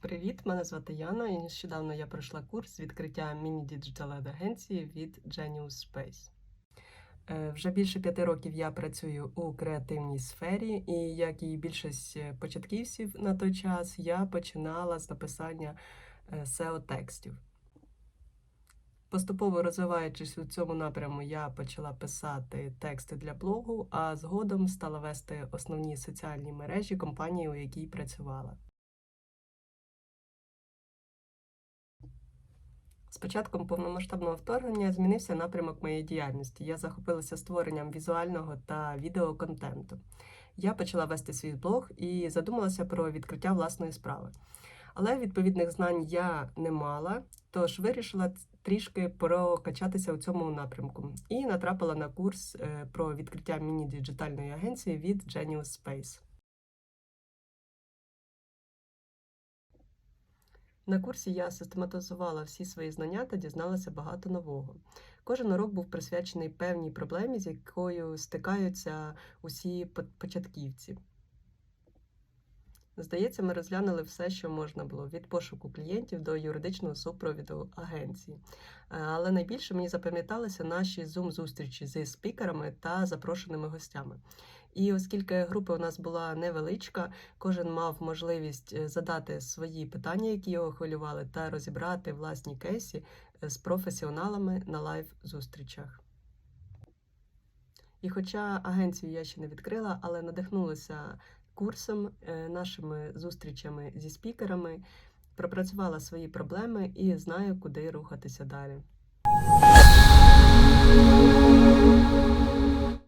Привіт, мене звати Яна, і нещодавно я пройшла курс відкриття міні-діджитал агенції від Genius Space. Е, Вже більше п'яти років я працюю у креативній сфері, і як і більшість е, початківців на той час, я починала з написання е, SEO-текстів. Поступово розвиваючись у цьому напряму, я почала писати тексти для блогу, а згодом стала вести основні соціальні мережі компанії, у якій працювала. З початком повномасштабного вторгнення змінився напрямок моєї діяльності. Я захопилася створенням візуального та відеоконтенту. Я почала вести свій блог і задумалася про відкриття власної справи. Але відповідних знань я не мала, тож вирішила трішки прокачатися у цьому напрямку і натрапила на курс е, про відкриття міні-діджитальної агенції від Genius Space. На курсі я систематизувала всі свої знання та дізналася багато нового. Кожен урок був присвячений певній проблемі, з якою стикаються усі початківці. Здається, ми розглянули все, що можна було від пошуку клієнтів до юридичного супровіду агенції. Е, Але найбільше мені запам'яталися наші зум-зустрічі зі спікерами та запрошеними гостями. І оскільки група у нас була невеличка, кожен мав можливість е, задати свої питання, які його хвилювали, та розібрати власні кейси е, з професіоналами на лайв-зустрічах. І хоча агенцію я ще не відкрила, але надихнулася курсом, е, нашими зустрічами зі спікерами, пропрацювала свої проблеми і знаю, куди рухатися далі.